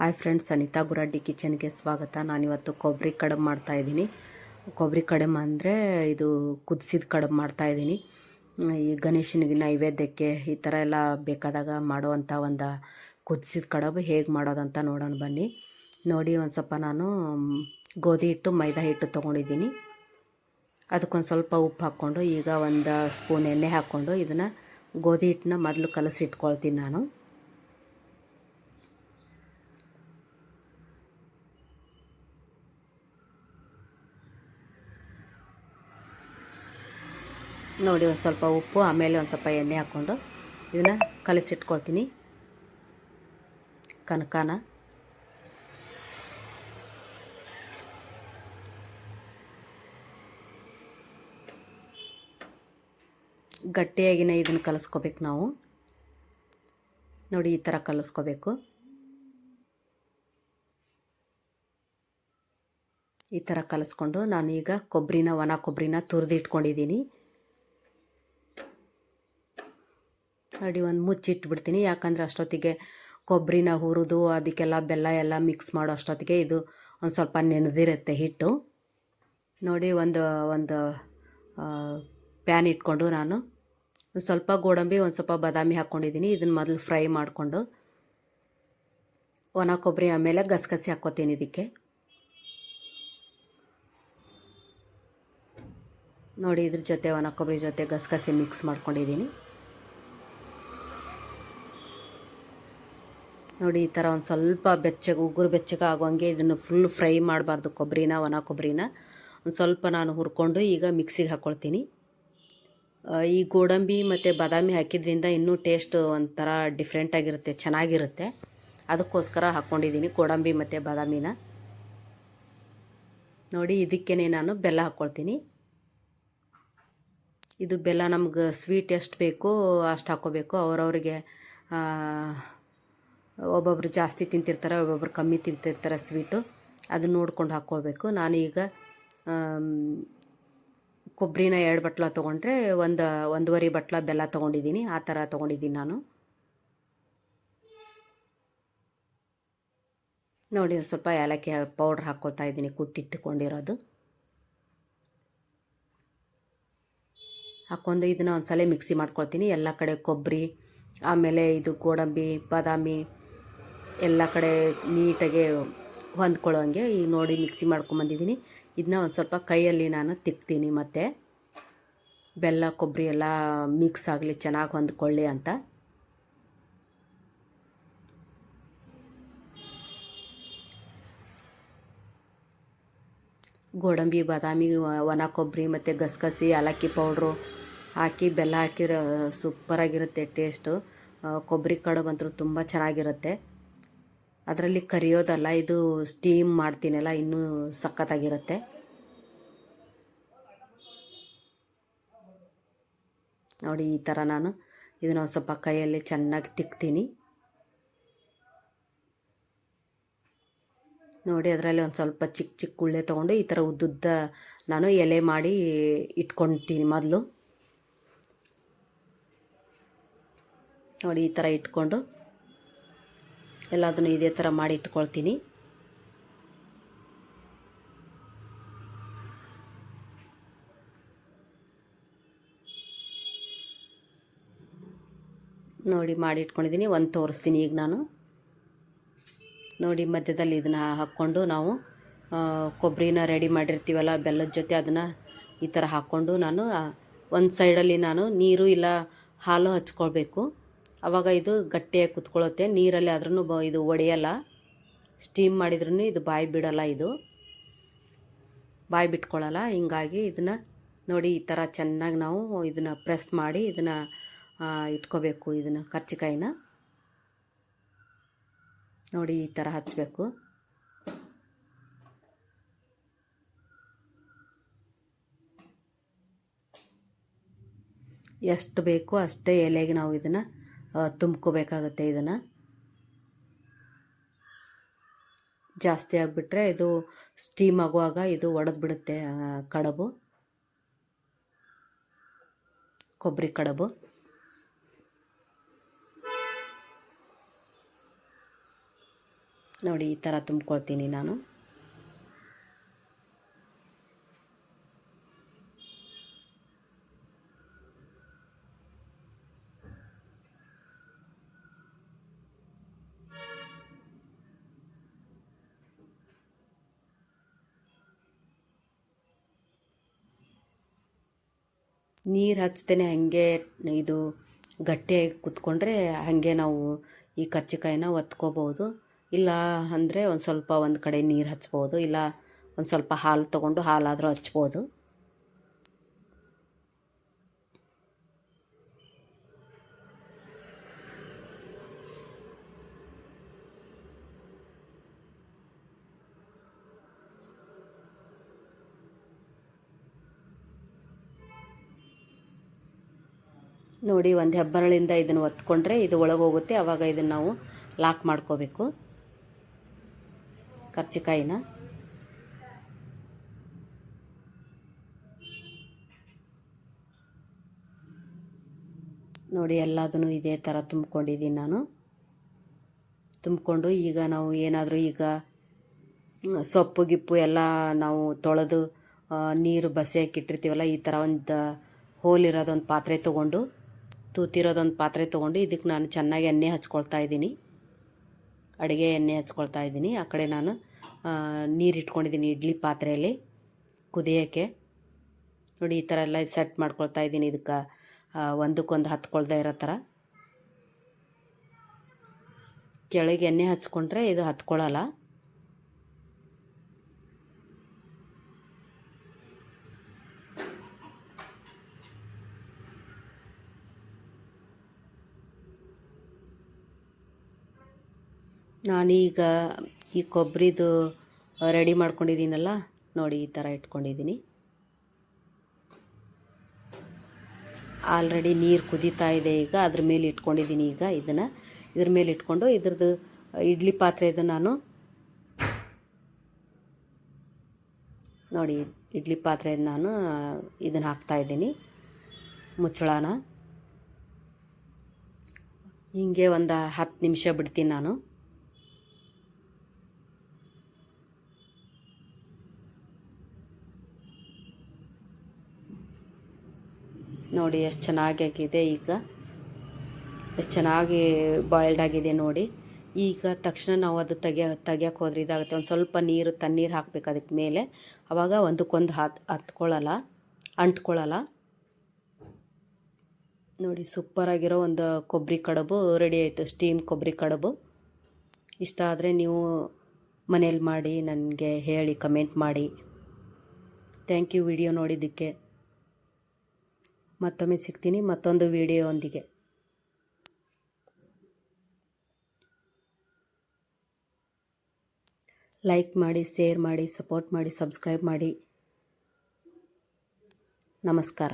Hi friends Anita Guraddi ಕಿಚನ್ಗೆ ಸ್ವಾಗತ. ನಾನಿವತ್ತು ಕೊಬ್ಬರಿ ಕಡುಬು ಮಾಡ್ತಾಯಿದ್ದೀನಿ ಕೊಬ್ಬರಿ ಕಡುಬು ಅಂದರೆ ಇದು ಕುದಿಸಿದ ಕಡುಬು ಮಾಡ್ತಾಯಿದ್ದೀನಿ ಈ ಗಣೇಶನಿಗೆ ನೈವೇದ್ಯಕ್ಕೆ ಈ ಥರ ಎಲ್ಲ ಬೇಕಾದಾಗ ಮಾಡುವಂಥ ಒಂದು ಕುದಿಸಿದ ಕಡುಬು ಹೇಗೆ ಮಾಡೋದಂತ ನೋಡೋಣ ಬನ್ನಿ. ನೋಡಿ ಒಂದು ಸ್ವಲ್ಪ ನಾನು ಗೋಧಿ ಹಿಟ್ಟು, ಮೈದಾ ಹಿಟ್ಟು ತೊಗೊಂಡಿದ್ದೀನಿ. ಅದಕ್ಕೊಂದು ಸ್ವಲ್ಪ ಉಪ್ಪು ಹಾಕ್ಕೊಂಡು ಈಗ ಒಂದು ಸ್ಪೂನ್ ಎಣ್ಣೆ ಹಾಕ್ಕೊಂಡು ಇದನ್ನು ಗೋಧಿ ಹಿಟ್ಟನ್ನ ಮೊದಲು ಕಲಸಿಟ್ಕೊಳ್ತೀನಿ ನಾನು. ನೋಡಿ ಒಂದು ಸ್ವಲ್ಪ ಉಪ್ಪು, ಆಮೇಲೆ ಒಂದು ಸ್ವಲ್ಪ ಎಣ್ಣೆ ಹಾಕ್ಕೊಂಡು ಇದನ್ನು ಕಲಸಿಟ್ಕೊಳ್ತೀನಿ. ಕನಕನ. ಗಟ್ಟಿಯಾಗಿನ ಇದನ್ನು ಕಲಿಸ್ಕೋಬೇಕು ನಾವು. ನೋಡಿ ಈ ಥರ ಕಲಿಸ್ಕೋಬೇಕು. ಈ ಥರ ಕಲಿಸ್ಕೊಂಡು ನಾನೀಗ ಕೊಬ್ಬರಿನ ಒಣ ಕೊಬ್ಬರಿನ ತುರಿದು ಇಟ್ಕೊಂಡಿದ್ದೀನಿ ನೋಡಿ ಒಂದು ಮುಚ್ಚಿಟ್ಬಿಡ್ತೀನಿ. ಯಾಕಂದರೆ ಅಷ್ಟೊತ್ತಿಗೆ ಕೊಬ್ಬರಿನ ಹುರಿದು ಅದಕ್ಕೆಲ್ಲ ಬೆಲ್ಲ ಎಲ್ಲ ಮಿಕ್ಸ್ ಮಾಡೋ ಅಷ್ಟೊತ್ತಿಗೆ ಇದು ಒಂದು ಸ್ವಲ್ಪ ನೆನೆದಿರುತ್ತೆ ಹಿಟ್ಟು. ನೋಡಿ ಒಂದು ಒಂದು ಪ್ಯಾನ್ ಇಟ್ಕೊಂಡು ನಾನು ಒಂದು ಸ್ವಲ್ಪ ಗೋಡಂಬಿ, ಒಂದು ಸ್ವಲ್ಪ ಬಾದಾಮಿ ಹಾಕ್ಕೊಂಡಿದ್ದೀನಿ ಇದನ್ನು ಮೊದಲು ಫ್ರೈ ಮಾಡಿಕೊಂಡು ಒಣ ಕೊಬ್ಬರಿ ಆಮೇಲೆ ಗಸಗಸೆ ಹಾಕ್ಕೋತೀನಿ ಇದಕ್ಕೆ. ನೋಡಿ ಇದ್ರ ಜೊತೆ, ಒಣ ಕೊಬ್ಬರಿ ಜೊತೆ ಗಸಗಸೆ ಮಿಕ್ಸ್ ಮಾಡ್ಕೊಂಡಿದ್ದೀನಿ. ನೋಡಿ, ಈ ಥರ ಒಂದು ಸ್ವಲ್ಪ ಬೆಚ್ಚಗೆ, ಉಗುರು ಬೆಚ್ಚಗೆ ಆಗುವಂಗೆ ಇದನ್ನು ಫುಲ್ ಫ್ರೈ ಮಾಡಬಾರ್ದು ಕೊಬ್ಬರಿನ ಒಣ ಕೊಬ್ಬರಿನ ಒಂದು ಸ್ವಲ್ಪ ನಾನು ಹುರ್ಕೊಂಡು ಈಗ ಮಿಕ್ಸಿಗೆ ಹಾಕ್ಕೊಳ್ತೀನಿ ಈ ಗೋಡಂಬಿ ಮತ್ತು ಬಾದಾಮಿ ಹಾಕಿದ್ರಿಂದ ಇನ್ನೂ ಟೇಸ್ಟ್ ಒಂಥರ ಡಿಫ್ರೆಂಟಾಗಿರುತ್ತೆ ಚೆನ್ನಾಗಿರುತ್ತೆ. ಅದಕ್ಕೋಸ್ಕರ ಹಾಕ್ಕೊಂಡಿದ್ದೀನಿ ಗೋಡಂಬಿ ಮತ್ತು ಬಾದಾಮಿನ. ನೋಡಿ ಇದಕ್ಕೇ ನಾನು ಬೆಲ್ಲ ಹಾಕ್ಕೊಳ್ತೀನಿ ಇದು ಬೆಲ್ಲ ನಮ್ಗೆ ಸ್ವೀಟ್ ಎಷ್ಟು ಬೇಕೋ ಅಷ್ಟು ಹಾಕ್ಕೋಬೇಕು ಅವ್ರವ್ರಿಗೆ ಒಬ್ಬೊಬ್ರು ಜಾಸ್ತಿ ತಿಂತಿರ್ತಾರೆ, ಒಬ್ಬೊಬ್ರು ಕಮ್ಮಿ ತಿಂತಿರ್ತಾರೆ ಸ್ವೀಟು ಅದನ್ನ ನೋಡ್ಕೊಂಡು ಹಾಕ್ಕೊಳ್ಬೇಕು ಈಗ ಕೊಬ್ಬರಿನ ಎರಡು ಬಟ್ಲ ತೊಗೊಂಡ್ರೆ ಒಂದು, ಒಂದೂವರೆ ಬಟ್ಲ ಬೆಲ್ಲ ತೊಗೊಂಡಿದ್ದೀನಿ. ಆ ಥರ ತೊಗೊಂಡಿದ್ದೀನಿ ನಾನು. ನೋಡಿ ಸ್ವಲ್ಪ ಏಲಕ್ಕಿ ಪೌಡ್ರ್ ಹಾಕ್ಕೊಳ್ತಾ ಇದ್ದೀನಿ ಕುಟ್ಟಿಟ್ಟುಕೊಂಡಿರೋದು ಹಾಕ್ಕೊಂಡು ಇದನ್ನ ಒಂದು ಸಲ ಮಿಕ್ಸಿ ಮಾಡ್ಕೊಳ್ತೀನಿ. ಎಲ್ಲ ಕಡೆ ಕೊಬ್ಬರಿ ಆಮೇಲೆ ಇದು ಗೋಡಂಬಿ, ಬಾದಾಮಿ ಎಲ್ಲ ಕಡೆ ನೀಟಾಗೆ ಹೊಂದ್ಕೊಳ್ಳೋ ಹಂಗೆ ಈಗ ನೋಡಿ ಮಿಕ್ಸಿ ಮಾಡ್ಕೊಂಬಂದಿದ್ದೀನಿ. ಇದನ್ನ ಒಂದು ಸ್ವಲ್ಪ ಕೈಯಲ್ಲಿ ನಾನು ತಿಕ್ತೀನಿ ಮತ್ತು. ಬೆಲ್ಲ, ಕೊಬ್ಬರಿ ಎಲ್ಲ ಮಿಕ್ಸ್ ಆಗಲಿ, ಚೆನ್ನಾಗಿ ಹೊಂದ್ಕೊಳ್ಳಿ ಅಂತ. ಗೋಡಂಬಿ, ಬಾದಾಮಿ, ಒಣ ಕೊಬ್ಬರಿ ಮತ್ತು ಗಸಗಸಿ, ಏಲಕ್ಕಿ ಪೌಡ್ರು ಹಾಕಿ ಬೆಲ್ಲ ಹಾಕಿರೋ ಸೂಪರಾಗಿರುತ್ತೆ ಟೇಸ್ಟು. ಕೊಬ್ಬರಿ ಕಡುಬು ಅಂತೂ ತುಂಬ ಚೆನ್ನಾಗಿರುತ್ತೆ. ಅದರಲ್ಲಿ ಕರಿಯೋದಲ್ಲ, ಇದು ಸ್ಟೀಮ್ ಮಾಡ್ತೀನಲ್ಲ, ಇನ್ನೂ ಸಖತ್ತಾಗಿರುತ್ತೆ. ನೋಡಿ, ಈ ಥರ ನಾನು ಇದನ್ನ ಸ್ವಲ್ಪ ಕೈಯಲ್ಲಿ ಚೆನ್ನಾಗಿ ತಿಕ್ತೀನಿ. ನೋಡಿ, ಅದರಲ್ಲಿ ಒಂದು ಸ್ವಲ್ಪ ಚಿಕ್ಕ ಚಿಕ್ಕ ಉಳ್ಳೆ ತೊಗೊಂಡು ಈ ಥರ ಉದ್ದುದ್ದ ನಾನು ಎಲೆ ಮಾಡಿ ಇಟ್ಕೊಳ್ತೀನಿ ಮೊದಲು. ನೋಡಿ, ಈ ಥರ ಇಟ್ಕೊಂಡು ಎಲ್ಲದನ್ನು ಇದೇ ಥರ ಮಾಡಿ ಇಟ್ಕೊಳ್ತೀನಿ. ನೋಡಿ ಮಾಡಿ ಇಟ್ಕೊಂಡಿದ್ದೀನಿ, ಒಂದು ತೋರಿಸ್ತೀನಿ ಈಗ ನಾನು. ನೋಡಿ ಮಧ್ಯದಲ್ಲಿ ಇದನ್ನು ಹಾಕ್ಕೊಂಡು ನಾವು ಕೊಬ್ಬರಿನ ರೆಡಿ ಮಾಡಿರ್ತೀವಲ್ಲ, ಬೆಲ್ಲದ ಜೊತೆ ಅದನ್ನು ಈ ಥರ ಹಾಕ್ಕೊಂಡು ನಾನು ಒಂದು ಸೈಡಲ್ಲಿ ನಾನು ನೀರು ಇಲ್ಲ ಹಾಲು ಹಚ್ಕೊಳ್ಬೇಕು. ಆವಾಗ ಇದು ಗಟ್ಟಿಯಾಗಿ ಕುತ್ಕೊಳ್ಳುತ್ತೆ ನೀರಲ್ಲಿ ಆದ್ರೂ ಬ ಇದು ಒಡೆಯಲ್ಲ. ಸ್ಟೀಮ್ ಮಾಡಿದ್ರೂ ಇದು ಬಾಯಿ ಬಿಡಲ್ಲ ಇದು. ಬಾಯಿ ಬಿಟ್ಕೊಳ್ಳಲ್ಲ ಹಿಂಗಾಗಿ ಇದನ್ನು ನೋಡಿ ಈ ಥರ ಚೆನ್ನಾಗಿ ನಾವು ಇದನ್ನು ಪ್ರೆಸ್ ಮಾಡಿ ಇದನ್ನು ಇಟ್ಕೋಬೇಕು ಇದನ್ನು ಕರ್ಚಿಕಾಯಿನ. ನೋಡಿ ಈ ಥರ ಹಚ್ಚಬೇಕು ಎಷ್ಟು ಬೇಕೋ ಅಷ್ಟೇ ಎಲೆಗೆ ನಾವು ಇದನ್ನು ತುಂಬ್ಕೋಬೇಕಾಗತ್ತೆ ಇದನ್ನು. ಜಾಸ್ತಿ ಆಗಿಬಿಟ್ರೆ ಇದು ಸ್ಟೀಮ್ ಆಗುವಾಗ ಇದು ಒಡೆದು ಬಿಡುತ್ತೆ ಆ, ಕಡುಬು. ಕೊಬ್ಬರಿ ಕಡಬು. ನೋಡಿ ಈ ಥರ ತುಂಬ್ಕೊಳ್ತೀನಿ ನಾನು. ನೀರು ಹಚ್ತೇನೆ, ಹಾಗೆ ಇದು ಗಟ್ಟಿಯಾಗಿ ಕುತ್ಕೊಂಡ್ರೆ ಹಾಗೆ ನಾವು ಈ ಕರ್ಜಿಕಾಯಿನ ಒತ್ಕೋಬೋದು ಇಲ್ಲ ಅಂದರೆ ಒಂದು ಸ್ವಲ್ಪ ಒಂದು ಕಡೆ ನೀರು ಹಚ್ಬೋದು, ಇಲ್ಲ ಒಂದು ಸ್ವಲ್ಪ ಹಾಲು ತೊಗೊಂಡು ಹಾಲಾದರೂ ಹಚ್ಬೋದು. ನೋಡಿ ಒಂದು ಹೆಬ್ಬರಳಿಂದ ಇದನ್ನು ಒತ್ಕೊಂಡ್ರೆ ಇದು ಒಳಗೆ ಹೋಗುತ್ತೆ ಆವಾಗ ಇದನ್ನು ನಾವು ಲಾಕ್ ಮಾಡ್ಕೋಬೇಕು. ಕರ್ಚಿಕಾಯಿನ. ನೋಡಿ ಎಲ್ಲದನ್ನು ಇದೇ ಥರ ತುಂಬ್ಕೊಂಡಿದ್ದೀನಿ ನಾನು. ತುಂಬಿಕೊಂಡು ಈಗ ನಾವು ಏನಾದರೂ ಈಗ ಸೊಪ್ಪು, ಗಿಪ್ಪು ಎಲ್ಲ ನಾವು ತೊಳೆದು ನೀರು ಬಸಿ ಇಟ್ಟಿರ್ತೀವಲ್ಲ ಈ ಥರ ಒಂದು ಹೋಲಿರೋದೊಂದು ಪಾತ್ರೆ ತೊಗೊಂಡು ತೂತಿರೋದೊಂದು ಪಾತ್ರೆ ತೊಗೊಂಡು ಇದಕ್ಕೆ ನಾನು ಚೆನ್ನಾಗಿ ಎಣ್ಣೆ ಹಚ್ಕೊಳ್ತಾ ಇದ್ದೀನಿ. ಅಡುಗೆ ಎಣ್ಣೆ ಹಚ್ಕೊಳ್ತಾ ಇದ್ದೀನಿ. ಆ ಕಡೆ ನಾನು ನೀರು ಇಟ್ಕೊಂಡಿದ್ದೀನಿ ಇಡ್ಲಿ ಪಾತ್ರೆಯಲ್ಲಿ ಕುದಿಯೋಕ್ಕೆ. ನೋಡಿ, ಈ ಥರ ಎಲ್ಲ ಸೆಟ್ ಮಾಡ್ಕೊಳ್ತಾ ಇದ್ದೀನಿ ಇದಕ್ಕೆ. ಒಂದಕ್ಕೊಂದು ಹತ್ಕೊಳ್ದೇ ಇರೋ ಥರ ಕೆಳಗೆ ಎಣ್ಣೆ ಹಚ್ಕೊಂಡ್ರೆ ಇದು ಹತ್ಕೊಳ್ಳಲ್ಲ ನಾನೀಗ ಈ ಕೊಬ್ಬರಿದು ರೆಡಿ ಮಾಡ್ಕೊಂಡಿದ್ದೀನಲ್ಲ, ನೋಡಿ ಈ ಥರ ಇಟ್ಕೊಂಡಿದ್ದೀನಿ. ಆಲ್ರೆಡಿ ನೀರು ಕುದೀತಾ ಇದೆ ಈಗ, ಅದ್ರ ಮೇಲೆ ಇಟ್ಕೊಂಡಿದ್ದೀನಿ ಈಗ ಇದನ್ನು. ಇದ್ರ ಮೇಲೆ ಇಟ್ಕೊಂಡು ಇದ್ರದ್ದು ಇಡ್ಲಿ ಪಾತ್ರೆದು ನಾನು ನೋಡಿ ಇಡ್ಲಿ ಪಾತ್ರೆ ನಾನು ಇದನ್ನು ಹಾಕ್ತಾಯಿದ್ದೀನಿ ಮುಚ್ಚಳನ. ಹೀಗೆ ಒಂದು ಹತ್ತು ನಿಮಿಷ ಬಿಡ್ತೀನಿ ನಾನು. ನೋಡಿ, ಎಷ್ಟು ಚೆನ್ನಾಗಿ ಆಗಿದೆ ಈಗ. ಎಷ್ಟು ಚೆನ್ನಾಗಿ ಬಾಯ್ಲ್ಡ್ ಆಗಿದೆ ನೋಡಿ. ಈಗ ತಕ್ಷಣ ನಾವು ಅದು ತೆಗೆ, ತೆಗಿಯೋಕೆ ಹೋದ್ರೆ ಇದಾಗುತ್ತೆ. ಒಂದು ಸ್ವಲ್ಪ ನೀರು, ತಣ್ಣೀರು ಹಾಕ್ಬೇಕು ಅದಕ್ಕೆ ಮೇಲೆ. ಆವಾಗ ಒಂದಕ್ಕೊಂದು ಹತ್, ಹತ್ಕೊಳ್ಳಲ್ಲ, ಅಂಟ್ಕೊಳ್ಳಲ್ಲ. ನೋಡಿ ಸೂಪರಾಗಿರೋ ಒಂದು ಕೊಬ್ಬರಿ ಕಡುಬು ರೆಡಿ ಆಯಿತು. ಸ್ಟೀಮ್ ಕೊಬ್ಬರಿ ಕಡುಬು. ಇಷ್ಟ ಆದರೆ ನೀವು ಮನೇಲಿ ಮಾಡಿ, ನನಗೆ ಹೇಳಿ ಕಮೆಂಟ್ ಮಾಡಿ. ಥ್ಯಾಂಕ್ ಯು ವಿಡಿಯೋ ನೋಡಿದ್ದಕ್ಕೆ. ಮತ್ತೊಮ್ಮೆ ಸಿಗ್ತೀನಿ. ಮತ್ತೊಂದು ವಿಡಿಯೋಂದಿಗೆ ಲೈಕ್ ಮಾಡಿ ಶೇರ್ ಮಾಡಿ ಸಪೋರ್ಟ್ ಮಾಡಿ ಸಬ್ಸ್ಕ್ರೈಬ್ ಮಾಡಿ. ನಮಸ್ಕಾರ.